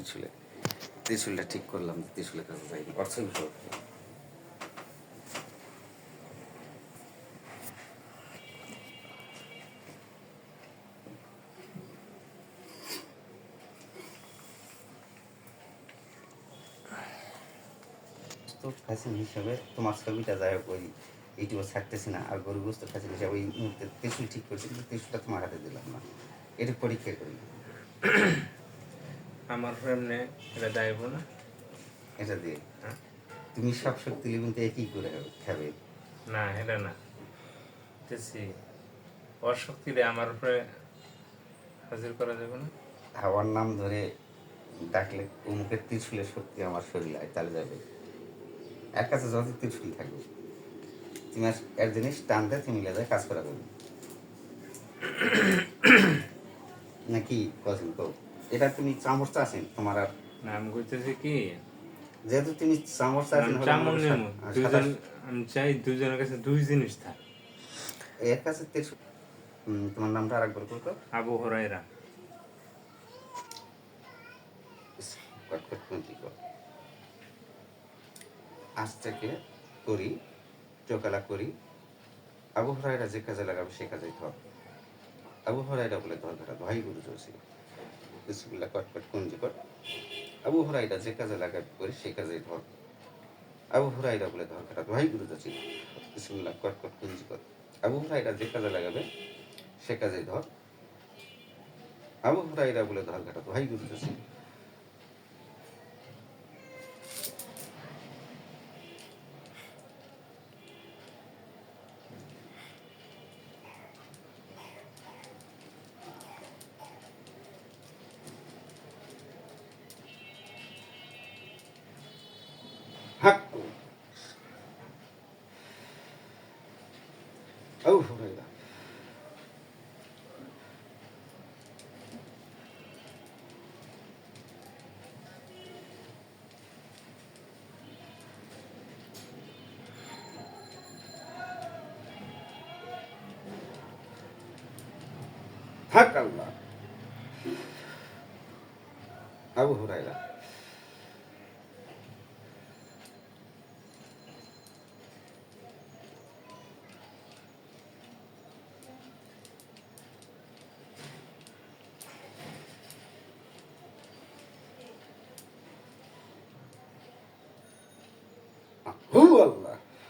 ত্রিশুলে। ত্রিশুলটা ঠিক করলাম ত্রিশুলের কাছে যাইনি ফ্যাশন হিসাবে তোমার ছবিটা যাই হোক, ওই ইউটিউবে ছাড়তেছি না, আর গরুগ্রস্ত ফ্যাশন হিসাবে ওই মুহূর্তে ত্রিশুল ঠিক করছি, কিন্তু ত্রিশুলটা তোমার হাতে দিলাম না। এটা পরীক্ষা করি। আমার এমনি এটা যাইব না। এটা দিয়ে? হ্যাঁ। তুমি সব শক্তি লিগুনতে একই করে খাবে? না এটা না। দেখছি অশক্তিরে আমার উপরে। হাজির করা যাবে না। হাওয়ার নাম ধরে ডাকলে অমুকের ত্রিশুলের শক্তি আমার শরীরে তাহলে যাবে। এক কাছে যত ত্রিশুল থাকবে তুমি আর এর জিনিস টানতে তুমি লেজায় কাজ করা করবে। নাকি কজন তো এটা তুমি চামচটা আছেন তোমার আর না আমি কইতেছি কি? যেহেতু তুমি আছেন দুজন আমি চাই দুজনের কাছে দুই জিনিস থাক। এর কাছে তোমার নামটা আর একবার করতো আবু কট কট কর। আজ থেকে করি চোকালা করি। আবু হরাইরা যে কাজে লাগাবে সে কাজে ধর আবু হরাইরা বলে ধর ধরা ভাই গুরু জোসি বিসমিল্লাহ কটকট কোন কুঞ্জি কর? আবু হুরাইরা যে কাজে লাগাবে করি সে কাজে ধর। আবু হুরাইরা বলে ধর কাটা, ভাই গুরু জোসি বিসমিল্লাহ কটকট কট কুঞ্জি কর? আবু হুরাইরা যে কাজে লাগাবে সে কাজে ধর। আবু হুরাইরা বলে ধর কাটা, ভাই গুরু জোসি バカなア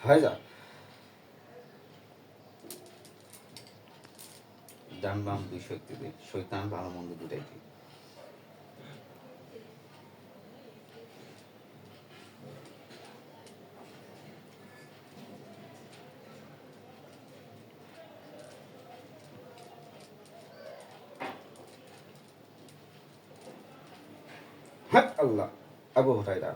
はいじ。বাম দুই শক্তি দিই শৈতান ভালো মন্দ দুটাই দিই হক আল্লাহ আবু হুরাইরা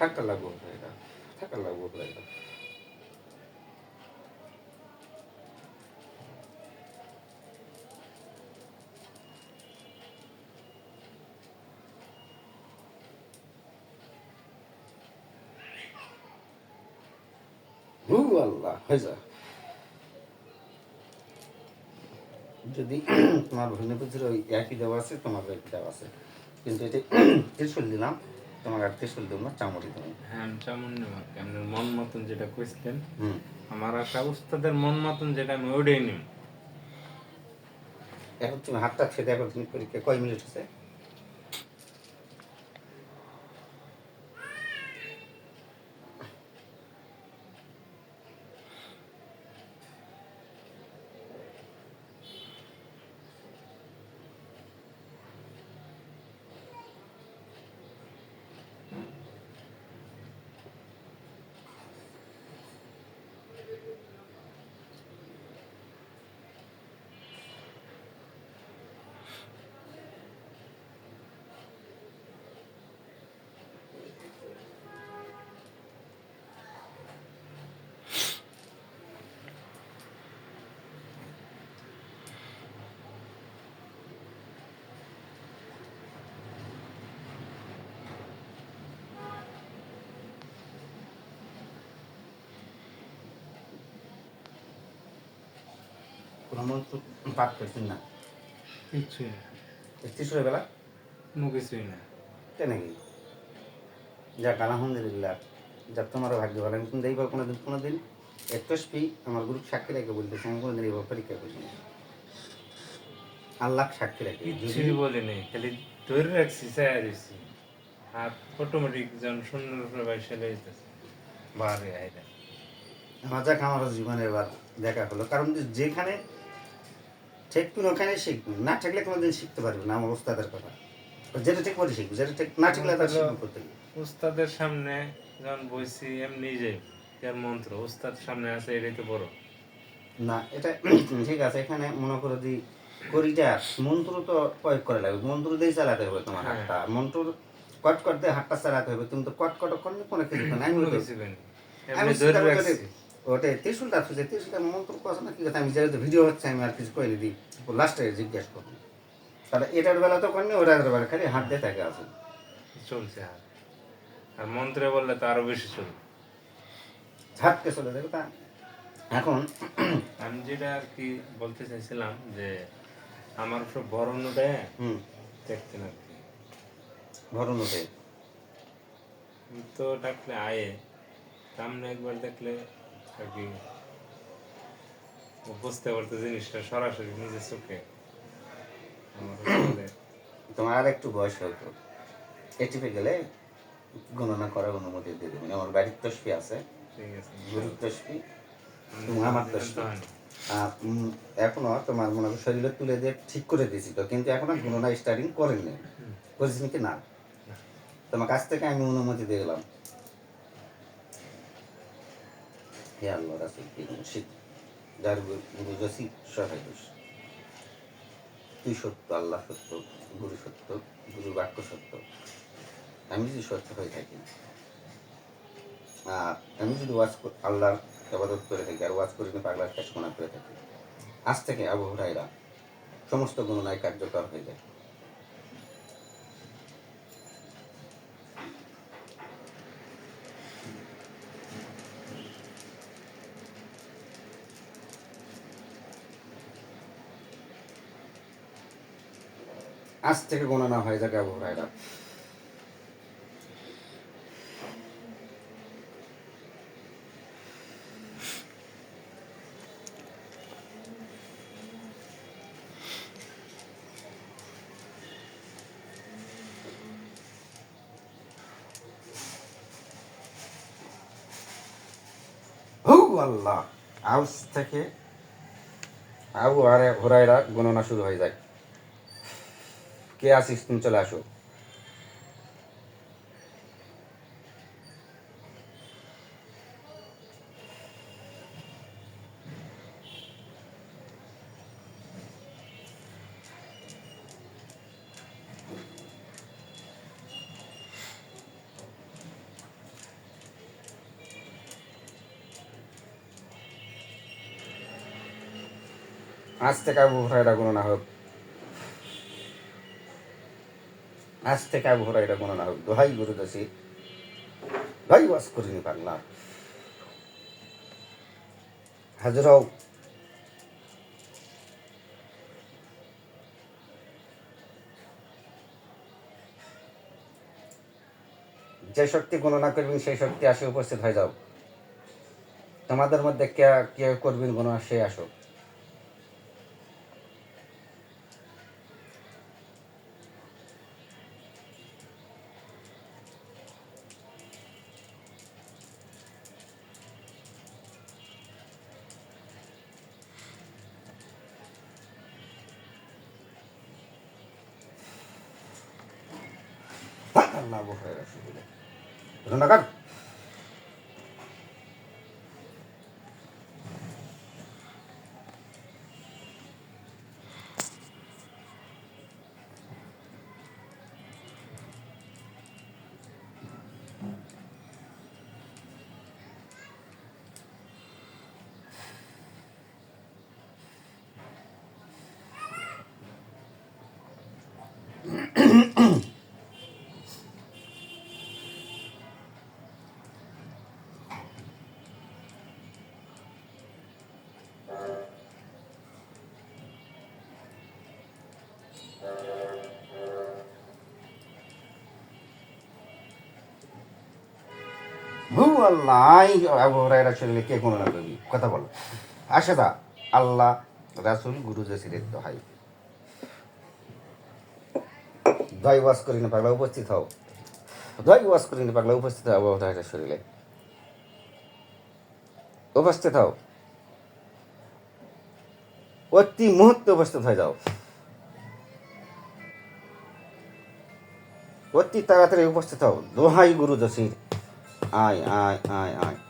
থাক আবু হুরাইরা থাক আল্লাহ আবু আল্লাহ, হয়ে যদি তোমার ভগ্নিপতির ওই একই দেওয়া আছে, তোমার একই দেওয়া আছে। কিন্তু এটা দিলাম তোমার আর ত্রিশুল দেবো না চামড়ি দেবো। হ্যাঁ আমি চামন নেব। আপনার মন মতন যেটা কইছিলেন আমার আশা উস্তাদের মন মতন যেটা আমি ওইটাই নেব। এখন তুমি হাতটা খেয়ে দেখো তুমি পরীক্ষা কয় মিনিট আছে কোনো পাঠ করছেন না। কিচ্ছুই না। ত্রিশুরের বেলা কোনো কিছুই না। কেন কি যাক আলহামদুলিল্লাহ। যাক তোমারও ভাগ্য ভালো। আমি কিন্তু এইবার কোনোদিন কোনোদিন এত স্পি আমার গ্রুপ সাক্ষী রেখে বলতেছে আমি কোনোদিন এইবার পরীক্ষা করিনি আল্লাহ সাক্ষী রেখে। কিচ্ছুই বলি নেই খালি ধরে রাখছি চাই দিচ্ছি হাত অটোমেটিক যখন শূন্য উপরে বাইসে লইতেছে বারে আইরা। আমার যাক আমার জীবনে এবার দেখা হলো। কারণ যেখানে ঠেকবেন ওখানে শিখবেন না ঠেকলে কোনোদিন শিখতে পারবেন না আমার ওস্তাদের কথা যেটা ঠিক করে শিখবে যেটা ঠিক না ঠিকলে তার শিখবে করতে হবে। উস্তাদের সামনে যখন বইছি এমনি যে যার মন্ত্র উস্তাদ সামনে আছে এটাই তো বড় না এটা ঠিক আছে এখানে মনে করো যে করিটা মন্ত্র তো প্রয়োগ করে লাগবে মন্ত্র দিয়ে চালাতে হবে তোমার হ্যাঁ। হাতটা মন্ত্র কট কট দিয়ে হাতটা চালাতে হবে তুমি তো কট কট করলে কোনো কিছু না। আমি আমি ধরে রাখছি ওটা ত্রিশুলটা খুঁজে ত্রিশুলটা মন্ত্র কথা না কি কথা আমি যেহেতু ভিডিও হচ্ছে আমি আর কিছু কইনি দিই। লাস্টে জিজ্ঞেস করব তাহলে এটার বেলা তো করেনি ওটার বেলা খালি হাত দিয়ে থাকে আছে। চলছে হাত আর মন্ত্রে বললে তো আরও বেশি চলবে। ঝাটকে চলে যাবে তা এখন আমি যেটা আর কি বলতে চাইছিলাম যে আমার সব বরণ দেয় আর কি ভরণ ওঠে তো ডাকলে আয়ে সামনে একবার দেখলে আর কি বুঝতে পারতো জিনিসটা সরাসরি নিজের চোখে। তোমার আর একটু বয়স এটিপে গেলে। গণনা করার অনুমতি দিয়ে দেবেন আমার বাড়ির তসপি আছে। গরুর তসপি আমার দিলাম দোষ তো না। হয়নি। আর এখনও তোমার মনে করো শরীরে তুলে দিয়ে ঠিক করে দিয়েছি তো কিন্তু এখনও গণনা স্টার্টিং করেননি। করেছি কি না? তোমার কাছ থেকে আমি অনুমতি দিয়ে গেলাম। হে আল্লাহ রাসুল মুর্শিদ যার বুঝেছি সহায় দোষ তুই সত্য, আল্লাহ সত্য, গুরু সত্য, গুরু বাক্য সত্য আমি যদি সত্য হয়ে থাকি আর আমি যদি ওয়াজ আল্লাহর আবাদত করে থাকি, আর ওয়াজ করে নিয়ে পাগলার কাজ করে থাকি আজ থেকে আবহাওয়া সমস্ত গণনায় কার্যকর হয়ে যায়। আজ থেকে গণনা হয়ে যাবে আবু হুরাইরা আল্লাহ, আজ থেকে আবু আরে হুরাইরা গণনা শুরু হয়ে যায়। কে আসিস তুমি চলে আসো? আজ থেকে আবু হুরাইরা গণনা হোক। আজ থেকে আবু হুরাইরা গণনা হোক দোহাই গুরু দাসী ভাই, ওয়াজ করিনি পারলাম হাজির যে শক্তি গণনা করবেন, সেই শক্তি আসে, উপস্থিত হয়ে যাও। তোমাদের মধ্যে কে কে করবেন গণনা, সে আসো Allahu hayra şükürler. Kızım bakalım. হু আল্লাহ আবু কে কোনো কথা বলো। আসে দা আল্লাহ, রাসুল, গুরু জসিরের দোহাই দয় ওয়াজ করি না, পাগলা উপস্থিত হও। দয় ওয়াজ করি না, পাগলা উপস্থিত হও, আবু হরাইরা শরীরে। উপস্থিত হও। অতি মুহূর্তে উপস্থিত হয়ে যাও। অতি তাড়াতাড়ি উপস্থিত হও। দোহাই গুরু জসির আয় আয় আয় আয়